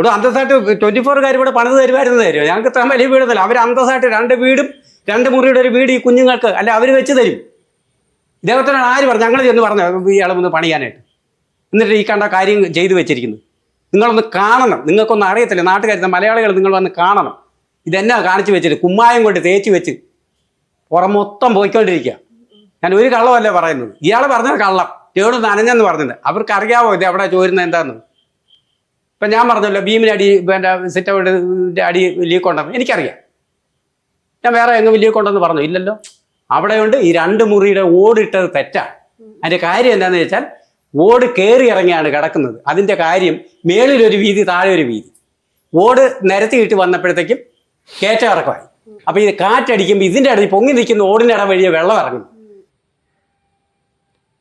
ഇവിടെ അന്തസ്സായിട്ട് ട്വന്റി ഫോറുകാർ ഇവിടെ പണിത് തരുമായിരുന്നു തരും ഞങ്ങൾക്ക് ഇത്ര വലിയ വീടൊന്നുമില്ല. അവർ അന്തസ്സായിട്ട് രണ്ട് വീടും രണ്ട് മുറിയുടെ ഒരു വീട് ഈ കുഞ്ഞുങ്ങൾക്ക് അല്ല അവർ വെച്ച് തരും. ഇദ്ദേഹത്തിനാണ് ആര് പറഞ്ഞു ഞങ്ങൾ ചെന്ന് പറഞ്ഞു ഇയാളെ ഒന്ന് പണിയാനായിട്ട്. എന്നിട്ട് ഈ കണ്ട കാര്യം ചെയ്തു വെച്ചിരിക്കുന്നു. നിങ്ങളൊന്ന് കാണണം. നിങ്ങൾക്കൊന്നും അറിയത്തില്ല. നാട്ടുകാർ മലയാളികൾ നിങ്ങൾ വന്ന് കാണണം. ഇതെന്നാ കാണിച്ചു വെച്ചിട്ട്? കുമ്മായം കൊണ്ട് തേച്ച് വെച്ച് പുറം മൊത്തം പോയിക്കൊണ്ടിരിക്കുക. ഞാൻ ഒരു കള്ളമല്ല പറയുന്നത്. ഇയാൾ പറഞ്ഞത് കള്ളം. ചേട് നനഞ്ഞെന്ന് പറഞ്ഞിട്ടുണ്ട്. അവർക്ക് അറിയാവോ ഇത് എവിടെ ചോരുന്നത് എന്താന്ന്? ഇപ്പം ഞാൻ പറഞ്ഞല്ലോ ഭീമിന് അടി എന്റെ സിറ്റ് അടി ലീക്ക് ഉണ്ടെന്ന്. എനിക്കറിയാം. ഞാൻ വേറെ എങ്ങും ലീക്ക് ഉണ്ടെന്ന് പറഞ്ഞു. ഇല്ലല്ലോ. അവിടെയുണ്ട് ഈ രണ്ട് മുറിയുടെ ഓടിട്ടത് തെറ്റാണ് അതിന്റെ കാര്യം എന്താണെന്ന് വെച്ചാൽ ഓട് കയറി ഇറങ്ങിയാണ് കിടക്കുന്നത്. അതിന്റെ കാര്യം മേളിലൊരു വീതി താഴെ ഒരു വീതി. ഓട് നിരത്തിയിട്ട് വന്നപ്പോഴത്തേക്കും കയറ്റം ഇറക്കമായി. അപ്പോൾ ഇത് കാറ്റടിക്കുമ്പോൾ ഇതിന്റെ അടുത്ത് പൊങ്ങി നിൽക്കുന്ന ഓടിന്റെ ഇടം വഴിയെ വെള്ളം ഇറങ്ങുന്നു.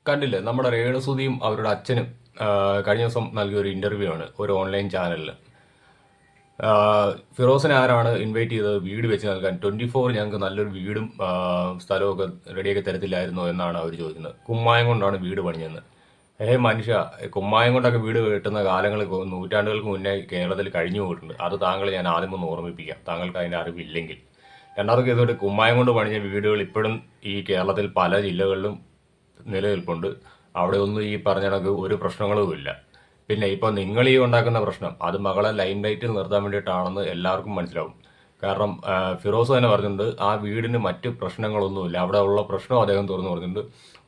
കണ്ടില്ലേ? നമ്മുടെ രേണുസുതിയും അവരുടെ അച്ഛനും കഴിഞ്ഞ ദിവസം നൽകിയ ഒരു ഇന്റർവ്യൂ ആണ് ഒരു ഓൺലൈൻ ചാനലിൽ ഫിറോസിനെ ആരാണ് ഇൻവൈറ്റ് ചെയ്തത് വീട് വെച്ച് നൽകാൻ? ട്വന്റി ഫോർ ഞങ്ങൾക്ക് നല്ലൊരു വീടും സ്ഥലമൊക്കെ റെഡിയാക്കി തരത്തില്ലായിരുന്നോ എന്നാണ് അവർ ചോദിക്കുന്നത്. കുമ്മായം കൊണ്ടാണ് വീട് പണിഞ്ഞത് ഏ മനുഷ്യ കുമ്മായം കൊണ്ടൊക്കെ വീട് കിട്ടുന്ന കാലങ്ങൾ നൂറ്റാണ്ടുകൾക്ക് മുന്നേ കേരളത്തിൽ കഴിഞ്ഞു പോയിട്ടുണ്ട്. അത് താങ്കൾ ഞാൻ ആദ്യം ഒന്ന് ഓർമ്മിപ്പിക്കാം. താങ്കൾക്ക് അതിന്റെ അറിവില്ലെങ്കിൽ. രണ്ടാമത് കേസോട്ട് കുമ്മായം കൊണ്ട് പണിഞ്ഞ വീടുകൾ ഇപ്പോഴും ഈ കേരളത്തിൽ പല ജില്ലകളിലും നിലനിൽപ്പുണ്ട്. അവിടെ ഒന്നും ഈ പറഞ്ഞ കണക്ക് ഒരു പ്രശ്നങ്ങളും ഇല്ല. പിന്നെ ഇപ്പോൾ നിങ്ങൾ ഈ ഉണ്ടാക്കുന്ന പ്രശ്നം അത് മകളെ ലൈൻ ലൈറ്റിൽ നിർത്താൻ വേണ്ടിയിട്ടാണെന്ന് എല്ലാവർക്കും മനസ്സിലാവും. കാരണം ഫിറോസ് തന്നെ പറഞ്ഞിട്ടുണ്ട് ആ വീടിന് മറ്റ് പ്രശ്നങ്ങളൊന്നുമില്ല. അവിടെ ഉള്ള പ്രശ്നം അദ്ദേഹം തുറന്നു പറഞ്ഞിട്ടുണ്ട്.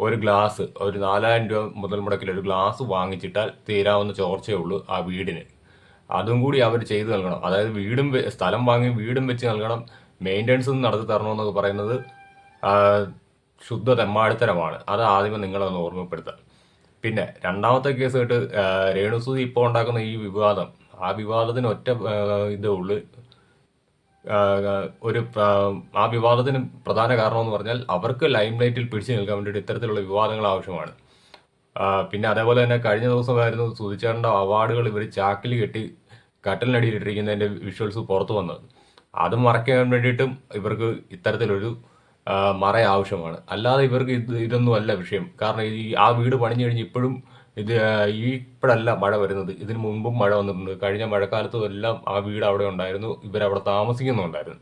ഒരു ഗ്ലാസ് ഒരു നാലായിരം രൂപ മുതൽ മുടക്കിൽ ഒരു ഗ്ലാസ് വാങ്ങിച്ചിട്ടാൽ തീരാവുന്ന ചോർച്ചയേ ഉള്ളൂ ആ വീടിന്. അതും കൂടി അവർ ചെയ്തു നൽകണം. അതായത് വീടും സ്ഥലം വാങ്ങി വീടും വെച്ച് നൽകണം. മെയിന്റെനൻസ് നടത്തി തരണമെന്നൊക്കെ പറയുന്നത് ശുദ്ധ തെമ്മാടിത്തരമാണ് അത് ആദ്യമേ നിങ്ങളൊന്ന് ഓർമ്മപ്പെടുത്താം. പിന്നെ രണ്ടാമത്തെ കേസ് കേട്ട് രേണുസുതി ഇപ്പോൾ ഉണ്ടാക്കുന്ന ഈ വിവാദം. ആ വിവാദത്തിന് ഒറ്റ ഇതേ ഉള്ളു. ഒരു ആ വിവാദത്തിന് പ്രധാന കാരണം എന്ന് പറഞ്ഞാൽ അവർക്ക് ലൈം ലൈറ്റിൽ പിടിച്ചു നിൽക്കാൻ വേണ്ടിയിട്ട് ഇത്തരത്തിലുള്ള വിവാദങ്ങൾ ആവശ്യമാണ്. പിന്നെ അതേപോലെ തന്നെ കഴിഞ്ഞ ദിവസമായിരുന്നു സുധിച്ചേട്ടന്റെ അവാർഡുകൾ ഇവർ ചാക്കിൽ കെട്ടി കട്ടലിനടിയിൽ ഇട്ടിരിക്കുന്നതിന്റെ വിഷ്വൽസ് പുറത്തു വന്നത്. അത് മറയ്ക്കാൻ വേണ്ടിയിട്ടും ഇവർക്ക് ഇത്തരത്തിലൊരു മറ ആവശ്യമാണ്. അല്ലാതെ ഇവർക്ക് ഇത് ഇതൊന്നും അല്ല വിഷയം. കാരണം ഈ ആ വീട് പണിഞ്ഞു കഴിഞ്ഞ് ഇപ്പോഴും ഇത് ഈ ഇപ്പോഴല്ല മഴ വരുന്നത്. ഇതിന് മുമ്പും മഴ വന്നിട്ടുണ്ട്. കഴിഞ്ഞ മഴക്കാലത്തും എല്ലാം ആ വീട് അവിടെ ഉണ്ടായിരുന്നു. ഇവരവിടെ താമസിക്കുന്നുണ്ടായിരുന്നു.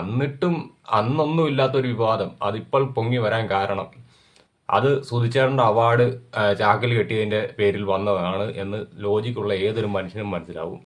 എന്നിട്ടും അന്നൊന്നും ഇല്ലാത്തൊരു വിവാദം. അതിപ്പോൾ പൊങ്ങി വരാൻ കാരണം അത് സുധിച്ചേട്ടന്റെ അവാർഡ് ചാക്കിൽ കെട്ടിയതിന്റെ പേരിൽ വന്നതാണ് എന്ന് ലോജിക്കുള്ള ഏതൊരു മനുഷ്യനും മനസ്സിലാവും.